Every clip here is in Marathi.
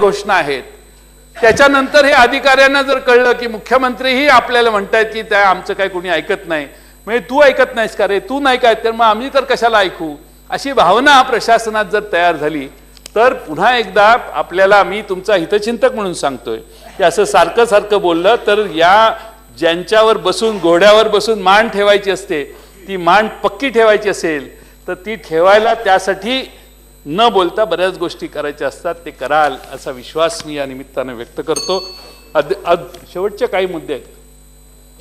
घोषणा आहेत. त्याच्यानंतर हे अधिकाऱ्यांना जर कळलं की मुख्यमंत्रीही आपल्याला म्हणतायत की त्या आमचं काय कोणी ऐकत नाही. म्हणजे तू ऐकत नाहीस का रे? तू नाही काय तर मग आम्ही तर कशाला ऐकू? अशी भावना प्रशासनात जर तयार झाली तर पुन्हा एकदा आपल्याला मी तुमचा हितचिंतक म्हणून सांगतोय की असं सारखं सारखं बोललं तर या ज्यांच्यावर बसून घोड्यावर बसून मान ठेवायची असते ती मान पक्की ठेवायची असेल तर ती ठेवायला त्यासाठी न बोलता बऱ्याच गोष्टी करायच्या असतात ते कराल असा विश्वास मी या निमित्ताने व्यक्त करतो. अद शेवटचे काही मुद्दे आहेत.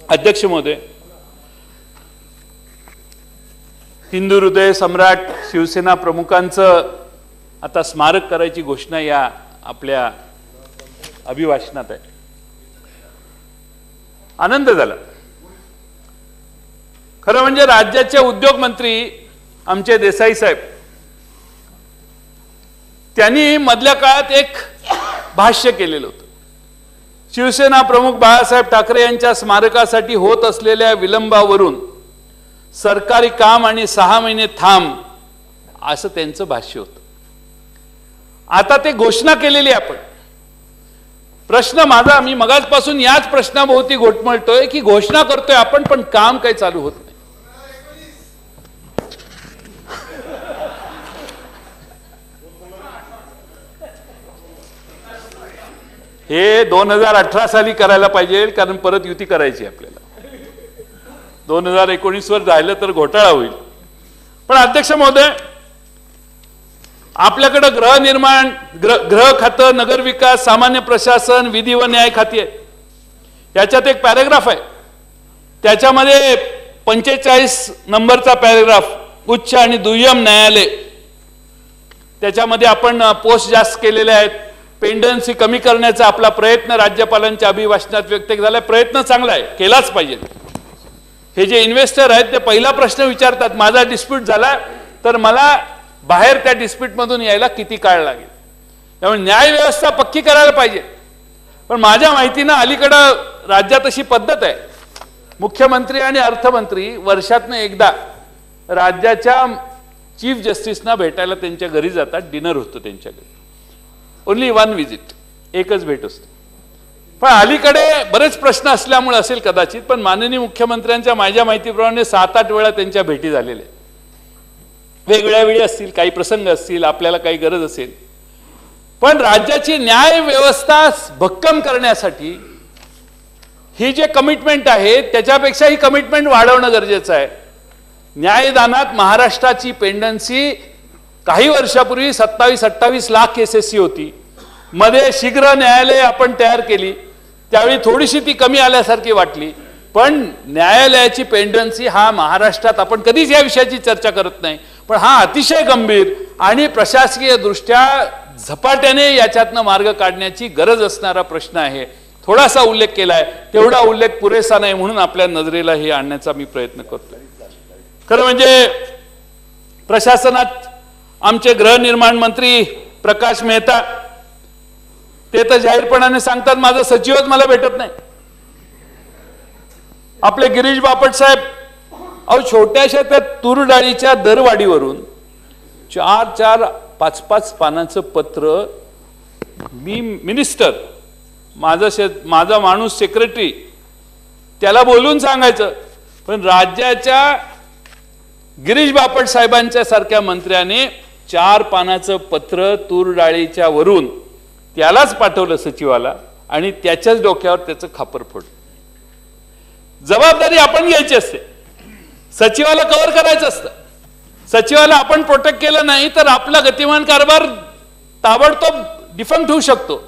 अध्यक्ष महोदय हिंदू हृदय सम्राट शिवसेना प्रमुखांचं आता स्मारक करायची घोषणा या आपल्या अभिभाषणात आहे. आनंद झाला. खरं म्हणजे राज्याचे उद्योग मंत्री आमचे देसाई साहेब त्यांनी मधल्या काळात एक भाष्य केलेलं होतं. शिवसेना प्रमुख बाळासाहेब ठाकरे यांच्या स्मारकासाठी होत असलेल्या विलंबावरून सरकारी काम आणि सहा महिने थांब असं त्यांचं भाष्य होतं. आता ते घोषणा केलेली आपण. प्रश्न माझा मी मगाचपासून याच प्रश्नाभोवती घोटमळतोय की घोषणा करतोय आपण पण काम काही चालू होत नाही हे दोन हजार अठरा साली करायला पाहिजे कारण परत युती करायची आहे आपल्याला. दोन हजार एकोणीस वर तर घोटाळा होईल. पण अध्यक्ष महोदय आपल्याकडं गृहनिर्माण ग्रह ग्रह खातं नगरविकास सामान्य प्रशासन विधी व न्याय खाती आहे याच्यात एक पॅरेग्राफ आहे. त्याच्यामध्ये पंचेचाळीस नंबरचा पॅरेग्राफ उच्च आणि दुय्यम न्यायालय. त्याच्यामध्ये आपण पोस्ट जास्त केलेले आहेत. पेंडन्सी कमी करण्याचा आपला प्रयत्न राज्यपालांच्या अभिभाषणात व्यक्त झाला प्रयत्न चांगला आहे. केलाच पाहिजे. हे जे इन्व्हेस्टर आहेत ते पहिला प्रश्न विचारतात माझा डिस्प्यूट झाला तर मला बाहेर त्या डिस्प्यूटमधून यायला किती काळ लागेल? त्यामुळे न्याय व्यवस्था पक्की करायला पाहिजे. पण माझ्या माहितीनं अलीकडं राज्यात अशी पद्धत आहे. मुख्यमंत्री आणि अर्थमंत्री वर्षातनं एकदा राज्याच्या चीफ जस्टिसना भेटायला त्यांच्या घरी जातात डिनर होतं त्यांच्या घरी ओन्ली वन विजिट एकच भेट असते पण अलीकडे बरेच प्रश्न असल्यामुळे असेल कदाचित पण माननीय मुख्यमंत्र्यांच्या माझ्या माहितीप्रमाणे सात आठ वेळा त्यांच्या भेटी झालेल्या वेगवेगळ्या वेळी असतील काही प्रसंग असतील आपल्याला काही गरज असेल पण राज्याची न्याय व्यवस्था भक्कम करण्यासाठी ही जे कमिटमेंट आहे त्याच्यापेक्षा ही कमिटमेंट वाढवणं गरजेचं आहे न्यायदानात महाराष्ट्राची पेंडन्सी काही वर्षापूर्वी सत्तावीस अठ्ठावीस लाख एस होती. मध्ये शीघ्र न्यायालय आपण तयार केली. त्यावेळी थोडीशी ती कमी आल्यासारखी वाटली. पण न्यायालयाची पेंडन्सी हा महाराष्ट्रात आपण कधीच या विषयाची चर्चा करत नाही. पण हा अतिशय गंभीर आणि प्रशासकीय दृष्ट्या झपाट्याने याच्यातनं मार्ग काढण्याची गरज असणारा प्रश्न आहे. थोडासा उल्लेख केलाय. तेवढा उल्लेख पुरेसा नाही म्हणून आपल्या नजरेला हे आणण्याचा मी प्रयत्न करतोय. खरं म्हणजे प्रशासनात आमचे गृहनिर्माण मंत्री प्रकाश मेहता ते तर जाहीरपणाने सांगतात माझं सचिवच मला भेटत नाही. आपले गिरीश बापट साहेब अहो छोट्याशा त्या तूर डाळीच्या दरवाढीवरून चार चार पाच पाच पानाचं पत्र मी मिनिस्टर माझा शे माझा माणूस सेक्रेटरी त्याला बोलून सांगायचं. पण राज्याच्या गिरीश बापट साहेबांच्या सारख्या मंत्र्याने चार पानाचं पत्र तूर डाळीच्या वरून त्यालाच पाठवलं सचिवाला आणि त्याच्याच डोक्यावर त्याचं खापर फोडलं. जबाबदारी आपण घ्यायची असते. सचिवाला कव्हर करायचं असतं. सचिवाला आपण प्रोटेक्ट केलं नाही तर आपला गतिमान कारभार ताबडतोब डिफंक्ट होऊ शकतो.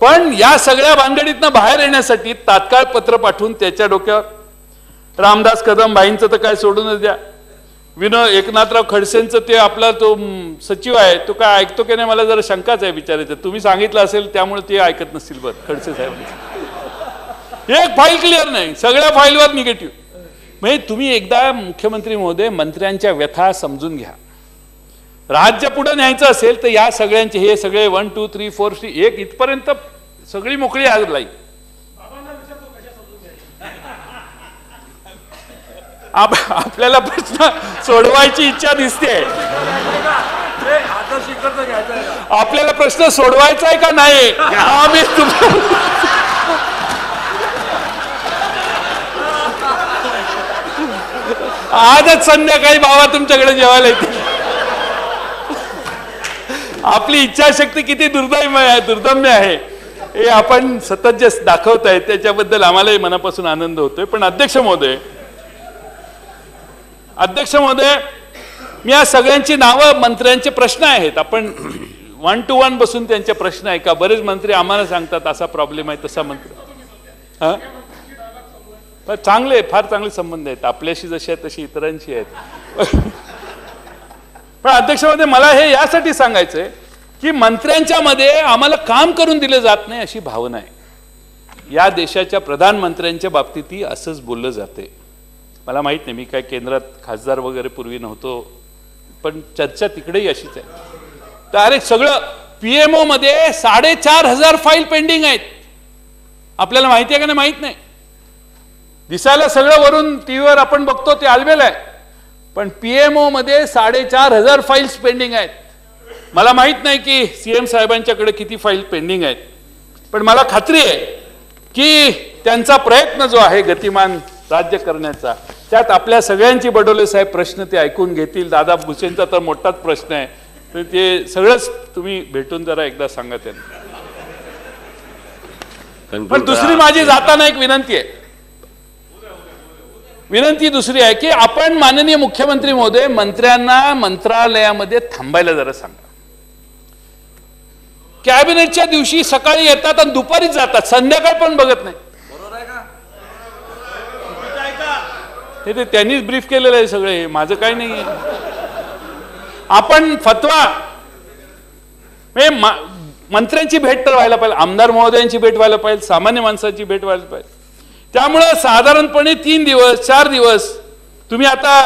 पण या सगळ्या भानगडीतनं बाहेर येण्यासाठी तात्काळ पत्र पाठवून त्याच्या डोक्यावर. रामदास कदम भाईंचं तर काय सोडूनच द्या. विन एकनाथराव खडसेंचं ते आपला तो सचिव आहे तो काय ऐकतो की नाही मला जरा शंकाच आहे विचारायचं. तुम्ही सांगितलं असेल त्यामुळे ते ऐकत नसतील बरं खडसे साहेब एक फाईल क्लिअर नाही सगळ्या फाईलवर निगेटिव्ह म्हणजे तुम्ही एकदा मुख्यमंत्री महोदय मंत्र्यांच्या व्यथा समजून घ्या. राज्य पुढे न्यायचं असेल तर या सगळ्यांचे हे सगळे वन टू थ्री फोर एक इथपर्यंत सगळी मोकळी आज लाई आप आपल्याला प्रश्न सोडवायची इच्छा दिसते. आपल्याला प्रश्न सोडवायचा आहे का नाही? हा मी आजच संध्याकाळी बाबा तुमच्याकडे जेवायला येते आपली इच्छाशक्ती किती दुर्दैमय आहे दुर्दम्य आहे. हे आपण सतत जे दाखवत आहे त्याच्याबद्दल आम्हालाही मनापासून आनंद होतोय. पण अध्यक्ष महोदय अध्यक्ष महोदय मी या सगळ्यांची नावं मंत्र्यांचे प्रश्न आहेत. आपण वन टू वन बसून त्यांचे प्रश्न आहे का बरेच मंत्री आम्हाला सांगतात असा प्रॉब्लेम आहे तसा मंत्री. हा? चांगले फार चांगले संबंध आहेत. आपल्याशी जशी आहेत तशी इतरांशी आहेत. पण अध्यक्षमध्ये मला हे यासाठी सांगायचंय की मंत्र्यांच्या मध्ये आम्हाला काम करून दिलं जात नाही अशी भावना आहे. या देशाच्या प्रधानमंत्र्यांच्या बाबतीतही असंच बोललं जाते मला माहीत नाही मी काय केंद्रात खासदार वगैरे पूर्वी नव्हतो पण चर्चा तिकडेही अशीच आहे. डायरेक्ट सगळं पीएमओ मध्ये साडेचार हजार फाईल पेंडिंग आहेत. आपल्याला माहिती आहे का नाही? माहीत नाही. दिसायला सगळं वरून टीव्हीवर आपण बघतो ते आलबेल आहे. पण पीएमओ मध्ये साडेचार हजार फाईल्स पेंडिंग आहेत. मला माहीत नाही की सीएम साहेबांच्याकडे किती फाईल पेंडिंग आहेत. पण मला खात्री आहे की त्यांचा प्रयत्न जो आहे गतिमान राज्य करण्याचा त्यात आपल्या सगळ्यांची बडोले साहेब प्रश्न ते ऐकून घेतील. दादा भुसेंचा तर मोठाच प्रश्न आहे. तर ते सगळंच तुम्ही भेटून जरा एकदा सांगा त्यांना. पण दुसरी माझी जाताना एक विनंती आहे. विनंती दुसरी आहे की आपण माननीय मुख्यमंत्री महोदय मंत्र्यांना मंत्रालयामध्ये थांबायला जरा सांगा. कॅबिनेटच्या दिवशी सकाळी येतात आणि दुपारीच जातात. संध्याकाळ पण बघत नाही. हे ते त्यांनीच ब्रीफ केलेलं आहे सगळे माझं काही नाही आपण फतवा. मंत्र्यांची भेट तर व्हायला पाहिजे आमदार महोदयांची भेट व्हायला पाहिजे सामान्य माणसाची भेट व्हायला पाहिजे. त्यामुळं साधारणपणे तीन दिवस चार दिवस तुम्ही आता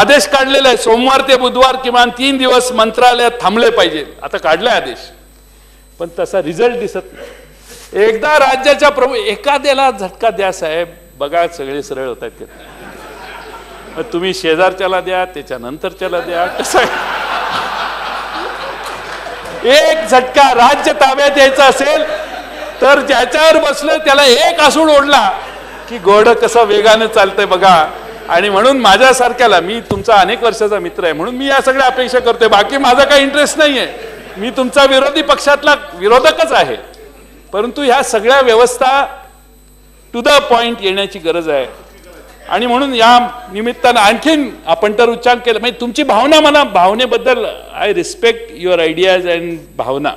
आदेश काढलेला आहे सोमवार ते बुधवार किमान तीन दिवस मंत्रालयात थांबले पाहिजे. आता काढलाय आदेश. पण तसा रिझल्ट दिसत नाही. एकदा राज्याच्या प्रमुख एखाद्याला झटका द्या साहेब. बघा सगळे सरळ होत आहेत तुम्ही शेजारच्याला द्या त्याच्यानंतरच्याला द्या. कसं एक झटका राज्य ताब्यात यायचं असेल तर ज्याच्यावर बसलं त्याला एक आसूड ओढला की घोडं कसं वेगानं चालतंय बघा. आणि म्हणून माझ्यासारख्याला मी तुमचा अनेक वर्षाचा मित्र आहे म्हणून मी या सगळ्या अपेक्षा करतोय. बाकी माझा काही इंटरेस्ट नाही आहे मी तुमचा विरोधी पक्षातला विरोधकच आहे. परंतु ह्या सगळ्या व्यवस्था टू द पॉइंट येण्याची गरज आहे. आणि म्हणून या निमित्तानं आणखीन आपण तर उच्चार केलं. म्हणजे तुमची भावना मला भावनेबद्दल I respect your ideas and भावना.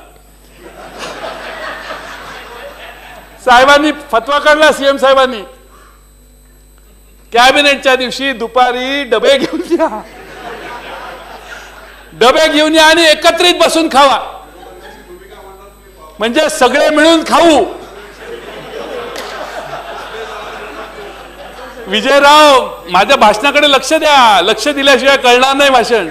साहेबांनी फतवा काढला सीएम साहेबांनी. कॅबिनेटच्या दिवशी दुपारी डबे घेऊन या. डबे घेऊन या आणि एकत्रित बसून खावा. म्हणजे सगळे मिळून खाऊ. विजयराव माझ्या भाषणाकडे लक्ष द्या. लक्ष दिल्याशिवाय कळणार नाही भाषण.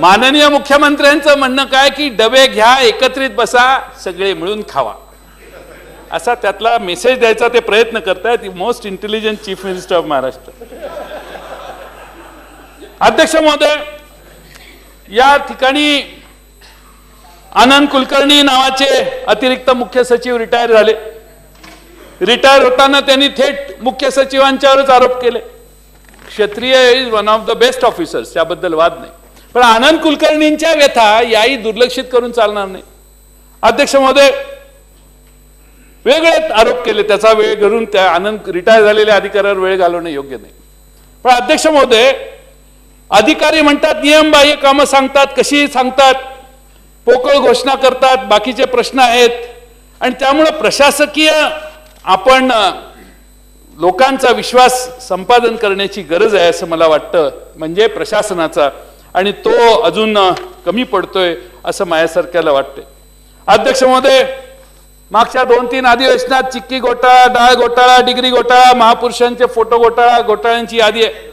माननीय मुख्यमंत्र्यांचं म्हणणं काय की डबे घ्या एकत्रित बसा सगळे मिळून खावा. असा त्यातला मेसेज द्यायचा ते प्रयत्न करतायत most intelligent chief minister of Maharashtra अध्यक्ष महोदय या ठिकाणी आनंद कुलकर्णी नावाचे अतिरिक्त मुख्य सचिव रिटायर झाले. रिटायर होताना त्यांनी थेट मुख्य सचिवांच्यावरच आरोप केले. Kshatriya is one of the best officers त्याबद्दल वाद नाही. पण आनंद कुलकर्णींच्या व्यथा याही दुर्लक्षित करून चालणार नाही. अध्यक्ष महोदय वेगळे आरोप केले. त्याचा वेळ घरून त्या आनंद रिटायर झालेल्या अधिकाऱ्यावर वेळ घालवणं योग्य नाही. पण अध्यक्ष महोदय अधिकारी म्हणतात नियमबाह्य कामं सांगतात कशी सांगतात पोकळ घोषणा करतात बाकीचे प्रश्न आहेत. आणि त्यामुळं प्रशासकीय आपण लोकांचा विश्वास संपादन करण्याची गरज आहे असं मला वाटतं म्हणजे प्रशासनाचा. आणि तो अजून कमी पडतोय असं माझ्यासारख्याला वाटतंय. अध्यक्ष महोदय मागच्या दोन तीन अधिवेशनात चिक्की घोटाळा डाळ घोटाळा डिग्री घोटाळा महापुरुषांचे फोटो घोटाळा घोटाळ्यांची यादी आहे.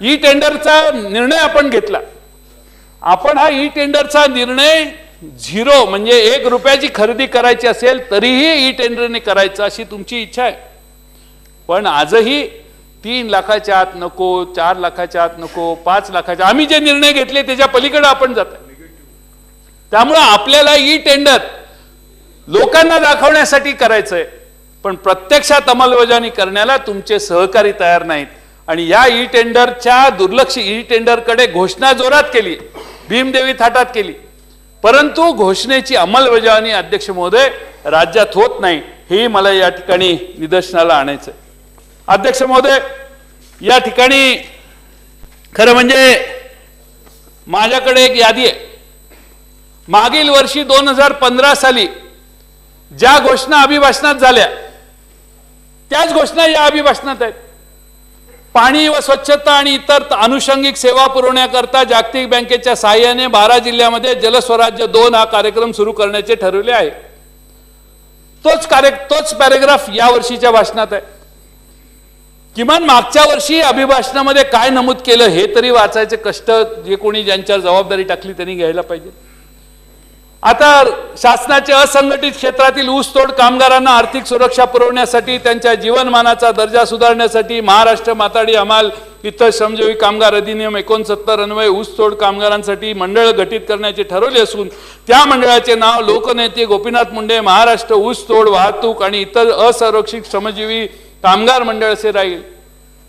ई टेंडरचा निर्णय आपण घेतला. आपण हा ई टेंडरचा निर्णय झिरो म्हणजे एक रुपयाची खरेदी करायची असेल तरीही ई टेंडरने करायचं अशी तुमची इच्छा आहे. पण आजही तीन लाखाच्या आत नको चार लाखाच्या आत नको पाच लाखाच्या आम्ही जे निर्णय घेतले त्याच्या पलीकडे आपण जात त्यामुळं आपल्याला ई टेंडर लोकांना दाखवण्यासाठी करायचंय पण प्रत्यक्षात अंमलबजावणी करण्याला तुमचे सहकारी तयार नाहीत. आणि या ई टेंडरच्या दुर्लक्ष ई टेंडरकडे घोषणा जोरात केली. भीमदेवी थाटात केली. परंतु घोषणेची अंमलबजावणी अध्यक्ष महोदय राज्यात होत नाही. हे मला या ठिकाणी निदर्शनाला आणायचं अध्यक्ष महोदय या ठिकाणी खरं म्हणजे माझ्याकडे एक यादी आहे. मागील वर्षी दोन हजार पंधरा साली ज्या घोषणा अभिभाषणात झाल्या त्याच घोषणा या अभिभाषणात आहेत. पाणी व स्वच्छता आणि इतर अनुषंगिक सेवा पुरवण्याकरता जागतिक बँकेच्या सहाय्याने बारा जिल्ह्यामध्ये जलस्वराज्य दोन हा कार्यक्रम सुरू करण्याचे ठरवले आहे. तोच कार्य तोच पॅरेग्राफ या वर्षीच्या भाषणात आहे. किमान मागच्या वर्षी अभिभाषणामध्ये काय नमूद केलं हे तरी वाचायचे कष्ट जे कोणी ज्यांच्यावर जबाबदारी टाकली त्यांनी घ्यायला पाहिजे. आता शासनाचे असंघटित क्षेत्रातील ऊसतोड कामगारांना आर्थिक सुरक्षा पुरवण्यासाठी त्यांच्या जीवनमानाचा दर्जा सुधारण्यासाठी महाराष्ट्र माताडी हमाल इतर श्रमजीवी कामगार अधिनियम एकोणसत्तर अन्वये ऊसतोड कामगारांसाठी मंडळ गठीत करण्याचे ठरवले असून त्या मंडळाचे नाव लोकनेते गोपीनाथ मुंडे महाराष्ट्र ऊसतोड वाहतूक आणि इतर असंरक्षित श्रमजीवी कामगार मंडळ असे राहील.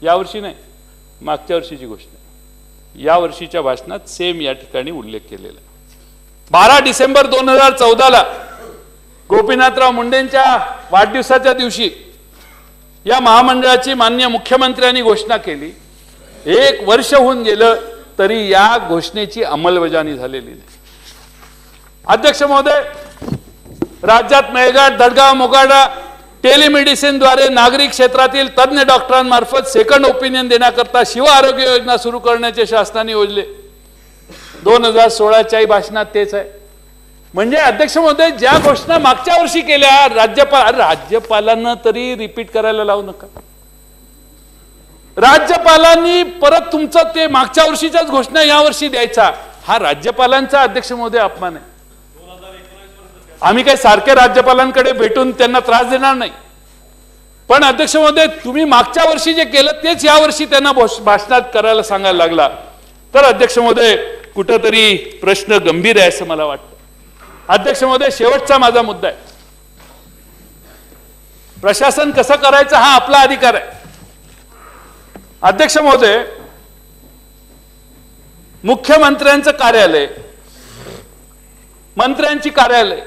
यावर्षी नाही मागच्या वर्षीची गोष्ट. या वर्षीच्या भाषणात सेम या ठिकाणी उल्लेख केलेला आहे. बारा डिसेंबर दोन हजार चौदाला गोपीनाथराव मुंडेंच्या वाढदिवसाच्या दिवशी या महामंडळाची मान्य मुख्यमंत्र्यांनी घोषणा केली. एक वर्ष होऊन गेलं तरी या घोषणेची अंमलबजावणी झालेली नाही. अध्यक्ष महोदय राज्यात मेळघाट दडगाव मोगाडा टेलिमेडिसिनद्वारे नागरिक क्षेत्रातील तज्ज्ञ डॉक्टरांमार्फत सेकंड ओपिनियन देण्याकरता शिव आरोग्य योजना सुरू करण्याचे शासनाने योजले. दोन हजार सोळाच्याही भाषणात तेच आहे. म्हणजे अध्यक्ष महोदय ज्या घोषणा मागच्या वर्षी केल्या राज्यपाल राज्यपालांना तरी रिपीट करायला लावू नका. राज्यपालांनी परत तुमचं ते मागच्या वर्षीच्याच घोषणा या वर्षी द्यायचा. हा राज्यपालांचा अध्यक्ष महोदय अपमान आहे. आम्ही काही सारखे राज्यपालांकडे भेटून त्यांना त्रास देणार नाही. पण अध्यक्ष महोदय तुम्ही मागच्या वर्षी जे केलं तेच या वर्षी त्यांना भाषणात करायला सांगायला लागला. तर अध्यक्ष महोदय कुठंतरी प्रश्न गंभीर आहे असं मला वाटतं. अध्यक्ष महोदय शेवटचा माझा मुद्दा आहे. प्रशासन कसं करायचं हा आपला अधिकार आहे. अध्यक्ष महोदय मुख्यमंत्र्यांचं कार्यालय मंत्र्यांची कार्यालय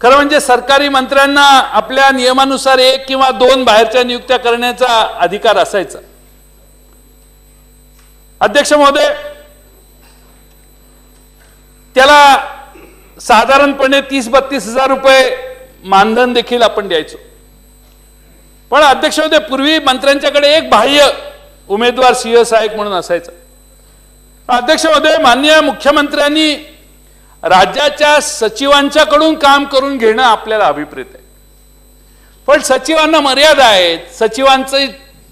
खरं म्हणजे सरकारी मंत्र्यांना आपल्या नियमानुसार एक किंवा दोन बाहेरच्या नियुक्त्या करण्याचा अधिकार असायचा. अध्यक्ष महोदय त्याला साधारणपणे तीस बत्तीस हजार रुपये मानधन देखील आपण द्यायचो. पण अध्यक्ष होते पूर्वी मंत्र्यांच्याकडे एक बाह्य उमेदवार सिंह सहाय्यक म्हणून असायचा. अध्यक्ष महोदय माननीय मुख्यमंत्र्यांनी राज्याच्या सचिवांच्याकडून काम करून घेणं आपल्याला अभिप्रेत आहे. पण सचिवांना मर्यादा आहेत. सचिवांचं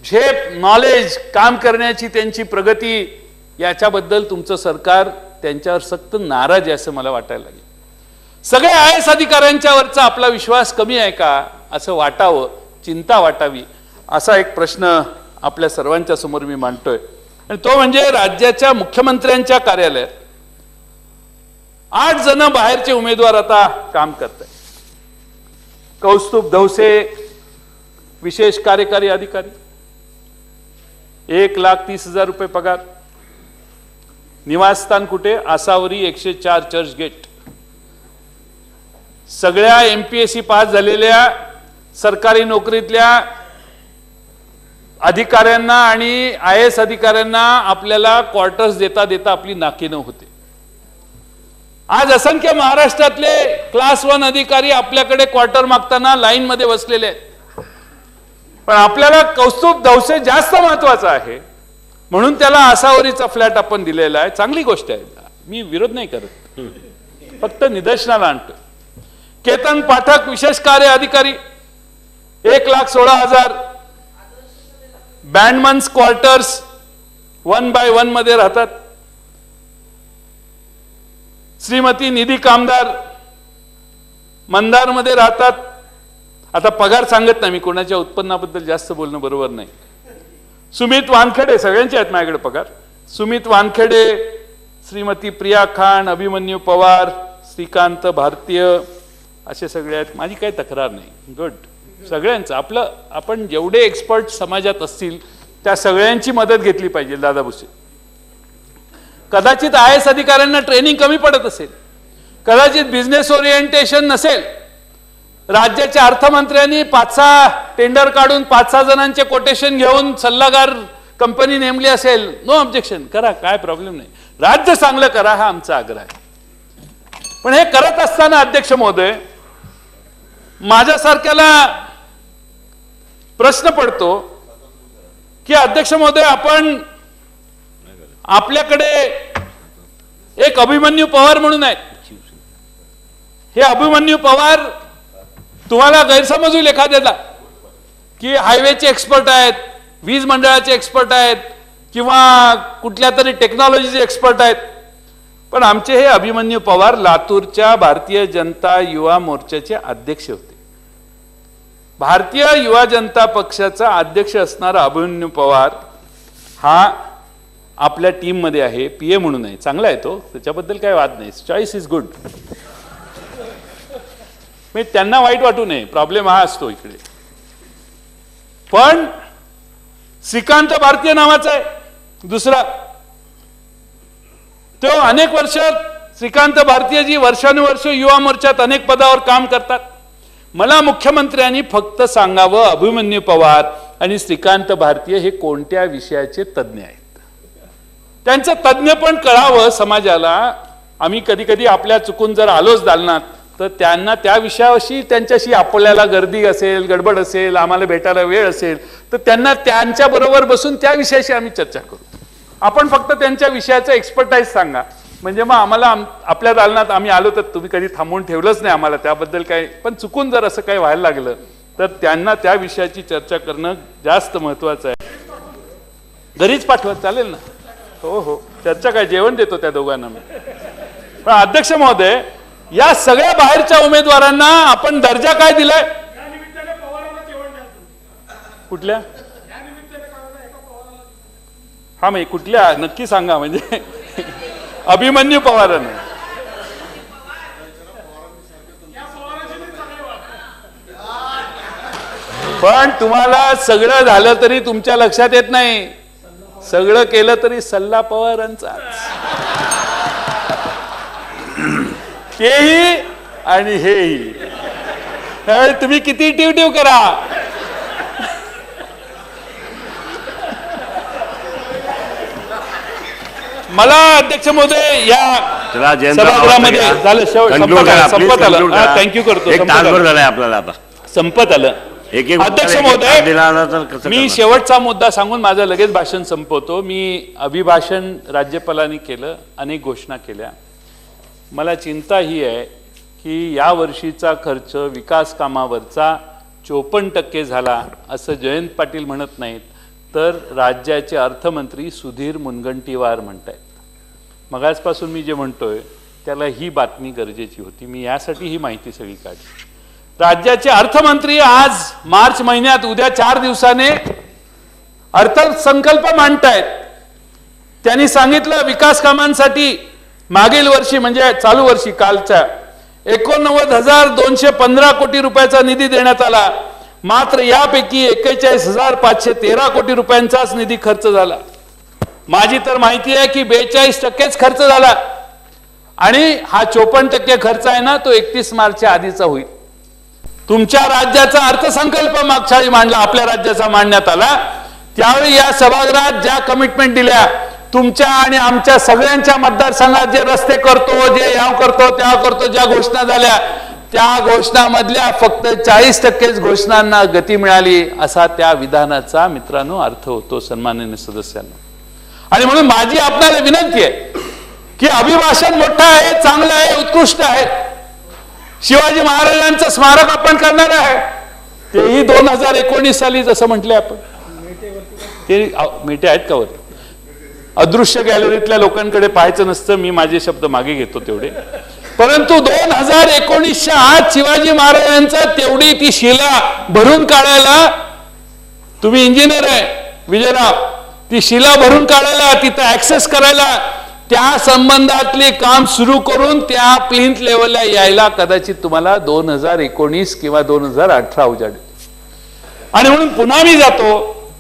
झेप नॉलेज काम करण्याची त्यांची प्रगती याच्याबद्दल तुमचं सरकार त्यांच्यावर सक्त नाराज आहे असं मला वाटायला लागेल. सगळ्या आय एस अधिकाऱ्यांच्या वरचा आपला विश्वास कमी आहे का? असं वाटावं चिंता वाटावी असा एक प्रश्न आपल्या सर्वांच्या समोर मी मांडतोय. आणि तो म्हणजे राज्याच्या मुख्यमंत्र्यांच्या कार्यालयात. आठ जण बाहेरचे उमेदवार आता काम करत आहेत कौस्तुभ धवसे विशेष कार्यकारी अधिकारी. एक लाख तीस हजार रुपये पगार. निवासस्थान कुठे? आसावरी एकशे चार चर्च गेट. सगळ्या M P S C pass झालेल्या सरकारी नोकरीतल्या अधिकाऱ्यांना आणि आय एस अधिकाऱ्यांना आपल्याला क्वार्टर्स देता देता आपली नाकीनं होते. आज असंख्य महाराष्ट्रातले क्लास वन अधिकारी आपल्याकडे क्वार्टर मागताना लाईन मध्ये बसलेले आहेत. पण आपल्याला कौस्तुभ दौसे जास्त महत्त्वाचा आहे. म्हणून त्याला आसावरीचा फ्लॅट आपण दिलेला आहे. चांगली गोष्ट आहे. मी विरोध नाही करत. फक्त निदर्शनाला आणतो. केतन पाठक विशेष कार्य अधिकारी एक लाख सोळा हजार. बँडमन्स क्वार्टर्स वन बाय वनमध्ये राहतात. श्रीमती निधी कामदार मंदारमध्ये राहतात. आता पगार सांगत नाही मी कोणाच्या उत्पन्नाबद्दल जास्त बोलणं बरोबर नाही. सुमित वानखेडे सगळ्यांचे आहेत माझ्याकडे पगार. सुमित वानखेडे श्रीमती प्रिया खान अभिमन्यू पवार श्रीकांत भारतीय असे सगळे आहेत. माझी काही तक्रार नाही. गुड सगळ्यांचं. आपलं आपण जेवढे एक्सपर्ट समाजात असतील त्या सगळ्यांची मदत घेतली पाहिजे दादा भुसे. कदाचित आय एस अधिकाऱ्यांना ट्रेनिंग कमी पडत असेल. कदाचित बिझनेस ओरिएंटेशन नसेल. राज्याच्या अर्थमंत्र्यांनी पाच सहा टेंडर काढून पाच सहा जणांचे कोटेशन घेऊन सल्लागार कंपनी नेमली असेल. नो ऑब्जेक्शन करा काय प्रॉब्लेम नाही. राज्य चांगलं करा हा आमचा आग्रह आहे. पण हे करत असताना अध्यक्ष महोदय माझ्यासारख्याला प्रश्न पडतो की अध्यक्ष महोदय आपण आपल्याकडे एक अभिमन्यू पवार म्हणून आहेत. हे अभिमन्यू पवार तुम्हाला गैरसमज होईल एखाद्याला की हायवेचे एक्सपर्ट आहेत वीज मंडळाचे एक्सपर्ट आहेत किंवा कुठल्या तरी टेक्नॉलॉजीचे एक्सपर्ट आहेत. पण आमचे हे अभिमन्यू पवार लातूरच्या भारतीय जनता युवा मोर्चाचे अध्यक्ष होते. भारतीय युवा जनता पक्षाचा अध्यक्ष असणारा अभिमन्यू पवार हा आपल्या टीममध्ये आहे पी ए म्हणून आहे. चांगला आहे तो. त्याच्याबद्दल काय वाद नाही. चॉईस इज गुड म्हणजे त्यांना वाईट वाटू नये. प्रॉब्लेम हा असतो इकडे. पण श्रीकांत भारतीय नावाचा आहे. दुसरा. तो अनेक वर्ष श्रीकांत भारतीयजी वर्षानुवर्ष युवा मोर्चात अनेक पदावर काम करतात. मला मुख्यमंत्र्यांनी फक्त सांगावं अभिमन्यू पवार आणि श्रीकांत भारतीय हे कोणत्या विषयाचे तज्ज्ञ आहेत? त्यांचं तज्ज्ञ पण कळावं समाजाला. आम्ही कधी कधी आपल्या चुकून जर आलोच दालनात तर त्यांना त्या विषयाशी त्यांच्याशी आपल्याला गर्दी असेल गडबड असेल आम्हाला भेटायला वेळ असेल तर त्यांना त्यांच्या बरोबर बसून त्या विषयाशी आम्ही चर्चा करू. आपण फक्त त्यांच्या विषयाचा एक्सपर्टाईज सांगा. म्हणजे मग आम्हाला आपल्या दालनात आम्ही आलो तर तुम्ही कधी थांबवून ठेवलंच नाही आम्हाला. त्याबद्दल काही पण चुकून जर असं काही व्हायला लागलं तर त्यांना त्या विषयाची चर्चा करणं जास्त महत्वाचं आहे. घरीच पाठवा चालेल ना? हो हो. चर्चा काय जेवण देतो त्या दोघांना मी. पण अध्यक्ष महोदय या सगळ्या बाहेरच्या उमेदवारांना आपण दर्जा काय दिलाय? कुठल्या? हा म्हणजे कुठल्या? नक्की सांगा म्हणजे अभिमन्यू पवारांना. पण तुम्हाला सगळं झालं तरी तुमच्या लक्षात येत नाही. सगळं केलं तरी सल्ला पवारांचाच. तेही आणि हेही. तुम्ही किती टिव टिव करा. मला अध्यक्ष महोदय या सभागृहामध्ये झालं संपत आलं संपत. थँक्यू करतो आपल्याला आता. संपत आलं. एक एक अध्यक्ष महोदय मी? शेवटचा मुद्दा सांगून माझं लगेच भाषण संपवतो. मी अभिभाषण राज्यपालांनी केलं अनेक घोषणा केल्या. मला चिंता ही आहे की या वर्षीचा खर्च विकास कामावरचा चोपन्न टक्के झाला असं जयंत पाटील म्हणत नाहीत तर राज्याचे अर्थमंत्री सुधीर मुनगंटीवार म्हणत आहेत मगाचपासून मी जे म्हणतोय त्याला ही बातमी गरजेची होती. मी यासाठी ही माहिती सगळी काढली. राज्याचे अर्थमंत्री आज मार्च महिन्यात उद्या चार दिवसाने अर्थसंकल्प मांडतायत. त्यांनी सांगितलं विकास कामांसाठी मागील वर्षी म्हणजे चालू वर्षी कालच्या एकोणनव्वद हजार दोनशे पंधरा कोटी रुपयाचा निधी देण्यात आला. मात्र यापैकी एक्केचाळीस हजार पाचशे तेरा कोटी रुपयांचाच निधी खर्च झाला. माझी तर माहिती आहे की बेचाळीस टक्केच खर्च झाला. आणि हा चोपन्न टक्के खर्च आहे ना तो एकतीस मार्चच्या आधीचा होईल. तुमच्या राज्याचा अर्थसंकल्प मागच्या मांडला आपल्या राज्याचा मांडण्यात आला. त्यावेळी या सभागृहात ज्या कमिटमेंट दिल्या तुमच्या आणि आमच्या सगळ्यांच्या मतदारसंघात जे रस्ते करतो जे याव करतो त्या करतो ज्या घोषणा झाल्या त्या घोषणामधल्या फक्त चाळीस टक्केच घोषणांना गती मिळाली असा त्या विधानाचा मित्रांनो अर्थ होतो सन्माननीय सदस्यांना. आणि म्हणून माझी आपल्याला विनंती आहे की अभिभाषण मोठं आहे चांगलं आहे उत्कृष्ट आहे. शिवाजी महाराजांचं स्मारक आपण करणार आहे. तेही दोन हजार एकोणीस साली जसं म्हटले आपण. ते मेटे आहेत का वर अदृश्य गॅलरीतल्या लोकांकडे पाहायचं नसतं मी माझे शब्द मागे घेतो तेवढे. परंतु दोन हजार एकोणीसच्या आत शिवाजी महाराजांचा तेवढी ती शिला भरून काढायला तुम्ही इंजिनियर आहे विजयराव ती शिला भरून काढायला तिथं ऍक्सेस करायला त्या संबंधातले काम सुरू करून त्या प्लिंथ लेवलला यायला कदाचित तुम्हाला दोन हजार एकोणीस किंवा दोन हजार अठरा उजाडे आणि म्हणून पुन्हा मी जातो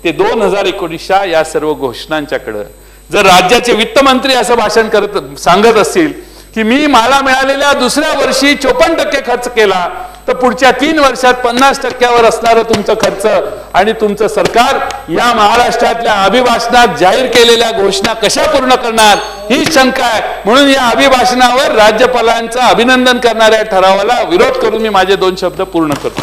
ते दोन हजार एकोणीसच्या या सर्व घोषणांच्याकडं. जर राज्याचे वित्तमंत्री असं भाषण करत सांगत असतील की मी मला मिळालेल्या दुसऱ्या वर्षी चोपन्न टक्के खर्च केला तर पुढच्या तीन वर्षात पन्नास टक्क्यावर असणारं तुमचं खर्च आणि तुमचं सरकार या महाराष्ट्रातल्या अभिभाषणात जाहीर केलेल्या घोषणा कशा पूर्ण करणार ही शंका आहे. म्हणून या अभिभाषणावर राज्यपालांचं अभिनंदन करणाऱ्या ठरावाला विरोध करून मी माझे दोन शब्द पूर्ण करतो.